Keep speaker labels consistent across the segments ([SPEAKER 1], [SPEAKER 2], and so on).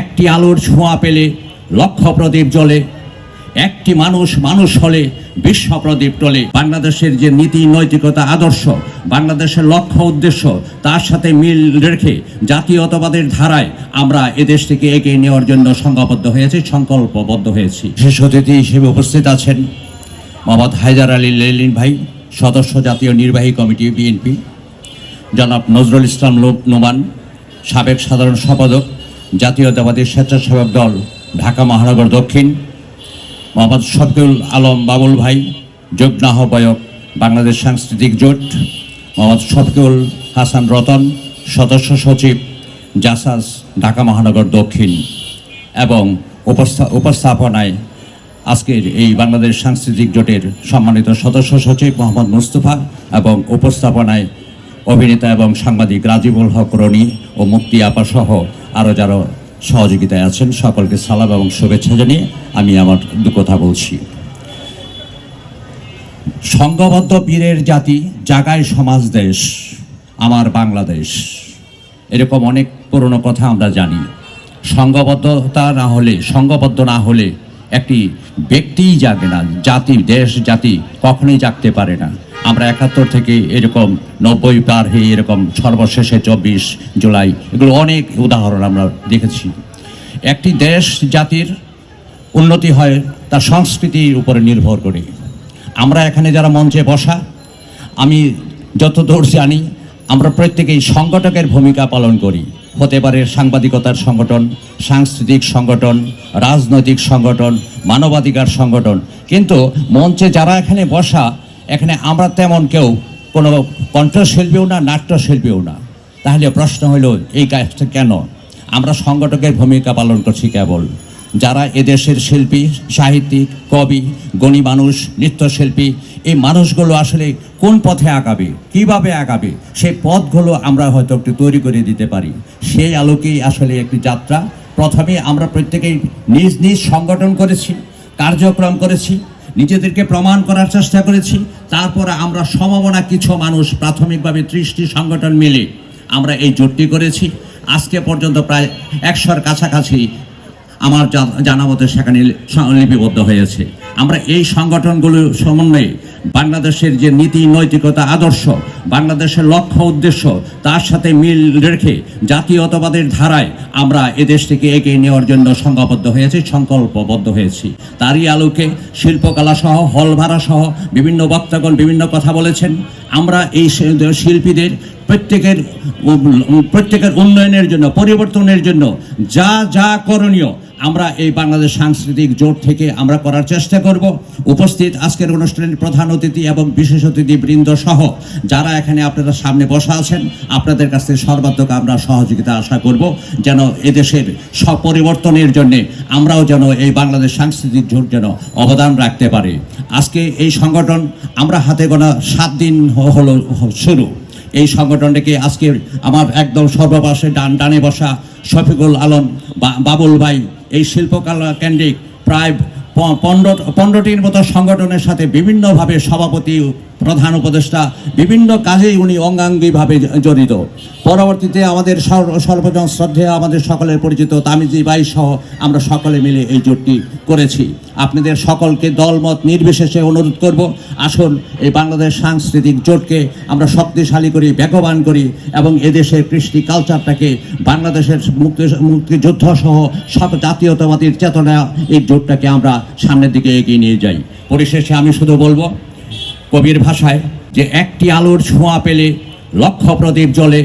[SPEAKER 1] একটি আলোর ছোঁয়া পেলে লক্ষ প্রদীপ জ্বলে, একটি মানুষ মানুষ হলে বিশ্ব প্রদীপ টলে। বাংলাদেশের যে নীতি, নৈতিকতা, আদর্শ, বাংলাদেশের লক্ষ্য, উদ্দেশ্য, তার সাথে মিল রেখে জাতীয়তাবাদের ধারায় আমরা এদেশটিকে এগিয়ে নেওয়ার জন্য সংঘবদ্ধ হয়েছি, সংকল্পবদ্ধ হয়েছি। বিশেষ অতিথি হিসেবে উপস্থিত আছেন মোহাম্মদ হায়দার আলী লেলিন ভাই, সদস্য জাতীয় নির্বাহী কমিটি বিএনপি, জনাব নজরুল ইসলাম নোমান, সাবেক সাধারণ সম্পাদক জাতীয়তাবাদী স্বেচ্ছাসেবক দল ঢাকা মহানগর দক্ষিণ। মোহাম্মদ শফিউল আলম বাবুল ভাই, যুগ্ম আহ্বায়ক বাংলাদেশ সাংস্কৃতিক জোট। মোহাম্মদ শফিউল হাসান রতন, সদস্য সচিব জাসাস ঢাকা মহানগর দক্ষিণ। এবং উপস্থা উপস্থাপনায় আজকের এই বাংলাদেশ সাংস্কৃতিক জোটের সম্মানিত সদস্য সচিব মোহাম্মদ মুস্তফা এবং উপস্থাপনায় অভিনেতা এবং সাংবাদিক রাজিবুল হক, রনি ও মুক্তি আপা সহ আরও যারা সহযোগিতায় আছেন, সকলকে সালাম এবং শুভেচ্ছা জানিয়ে আমি আমার দু কথা বলছি। সংঘবদ্ধ বীরের জাতি, জাগায় সমাজ দেশ, আমার বাংলাদেশ। এরকম অনেক পুরনো কথা আমরা জানি। সংঘবদ্ধতা না হলে, সংঘবদ্ধ না হলে একটি ব্যক্তিই জাগে না, জাতি, দেশ, জাতি কখনোই জাগতে পারে না। আমরা একাত্তর থেকে এরকম নব্বই পার হয়ে এরকম সর্বশেষে চব্বিশ জুলাই, এগুলো অনেক উদাহরণ আমরা দেখেছি। একটি দেশ জাতির উন্নতি হয় তার সংস্কৃতির উপরে নির্ভর করে। আমরা এখানে যারা মঞ্চে বসা, আমি যত যতদূর জানি, আমরা প্রত্যেকেই সংগঠকের ভূমিকা পালন করি। হতে পারে সাংবাদিকতার সংগঠন, সাংস্কৃতিক সংগঠন, রাজনৈতিক সংগঠন, মানবাধিকার সংগঠন। কিন্তু মঞ্চে যারা এখানে বসা, এখানে আমরা তেমন কেউ, কোনো কণ্ঠশিল্পীও না, নাট্যশিল্পীও না। তাহলে প্রশ্ন হলো, এই কাজটা কেন? আমরা সংগঠকের ভূমিকা পালন করছি কেবল। যারা এদেশের শিল্পী, সাহিত্যিক, কবি, গণী মানুষ, নৃত্যশিল্পী এই মানুষগুলো আসলে কোন পথে আগাবে? কীভাবে আগাবে? সেই পথগুলো আমরা হয়তো একটু তৈরি করে দিতে পারি। সেই আলোকেই আসলে একটি যাত্রা। প্রথমে আমরা প্রত্যেকেই নিজ নিজ সংগঠন করেছি, কার্যক্রম করেছি, নিজেদেরকে প্রমাণ করার চেষ্টা করেছি। তারপরে আমরা সমমনা কিছু মানুষ প্রাথমিকভাবে ত্রিশটি সংগঠন মিলে আমরা এই জোটটি করেছি। আজকে পর্যন্ত প্রায় একশোর কাছাকাছি আমার জানা মতে সেখানে লিপিবদ্ধ হয়েছে। আমরা এই সংগঠনগুলো সমন্বয়ে বাংলাদেশের যে নীতি, নৈতিকতা, আদর্শ, বাংলাদেশের লক্ষ্য, উদ্দেশ্য, তার সাথে মিল রেখে জাতীয়তাবাদের ধারায় আমরা এদেশ থেকে এগিয়ে নেওয়ার জন্য সংঘবদ্ধ হয়েছি, সংকল্পবদ্ধ হয়েছি। তারই আলোকে শিল্পকলা সহ, হল ভাড়া সহ বিভিন্ন বক্তাগণ বিভিন্ন কথা বলেছেন। আমরা এই শিল্পীদের প্রত্যেকের প্রত্যেকের উন্নয়নের জন্য, পরিবর্তনের জন্য যা যা করণীয় আমরা এই বাংলাদেশ সাংস্কৃতিক জোট থেকে আমরা করার চেষ্টা করব। উপস্থিত আজকের অনুষ্ঠানের প্রধান অতিথি এবং বিশেষ অতিথি বৃন্দ সহ যারা এখানে আপনারা সামনে বসা আছেন, আপনাদের কাছ থেকে সর্বাত্মক আমরা সহযোগিতা আশা করব যেন এদেশের পরিবর্তনের জন্য আমরাও যেন এই বাংলাদেশ সাংস্কৃতিক জোট যেন অবদান রাখতে পারি। আজকে এই সংগঠন আমরা হাতে গোনা সাত দিন হলো, শুরু। এই সংগঠনটাকে আজকে আমার একদম সর্বপাশে ডান ডানে বসা শফিকুল আলম বাবুল ভাই এই শিল্পকলা কেন্দ্রিক প্রায় পনেরো পনেরোটির মতো সংগঠনের সাথে বিভিন্নভাবে সভাপতি প্রধান উপদেষ্টা, বিভিন্ন কাজেই উনি অঙ্গাঙ্গিভাবে জড়িত। পরবর্তীতে আমাদের সর্ব- সর্বজন শ্রদ্ধেয় আমাদের সকলের পরিচিত তামিজি বাই সহ আমরা সকলে মিলে এই জোটটি করেছি। আপনাদের সকলকে দলমত নির্বিশেষে অনুরোধ করব, আসুন এই বাংলাদেশ সাংস্কৃতিক জোটকে আমরা শক্তিশালী করি, বেগবান করি এবং এদেশের কৃষ্টি কালচারটাকে বাংলাদেশের মুক্তি, মুক্তিযুদ্ধ সহ সব জাতীয়তাবাদীর চেতনা এই জোটটাকে আমরা সামনের দিকে এগিয়ে নিয়ে যাই। পরিশেষে আমি শুধু বলব কবির ভাষায় যে একটি আলোর ছোঁয়া পেলে লক্ষ প্রদীপ জ্বলে,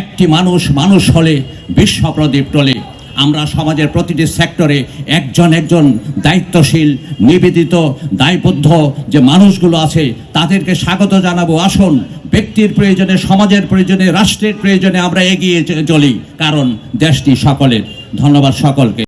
[SPEAKER 1] একটি মানুষ মানুষ হলে বিশ্ব প্রদীপ টলে। আমরা সমাজের প্রতিটি সেক্টরে একজন একজন দায়িত্বশীল, নিবেদিত, দায়বদ্ধ যে মানুষগুলো আছে, তাদেরকে স্বাগত জানাব। আসুন, ব্যক্তির প্রয়োজনে, সমাজের প্রয়োজনে, রাষ্ট্রের প্রয়োজনে আমরা এগিয়ে চলি, কারণ দেশটি সকলের। ধন্যবাদ সকলকে।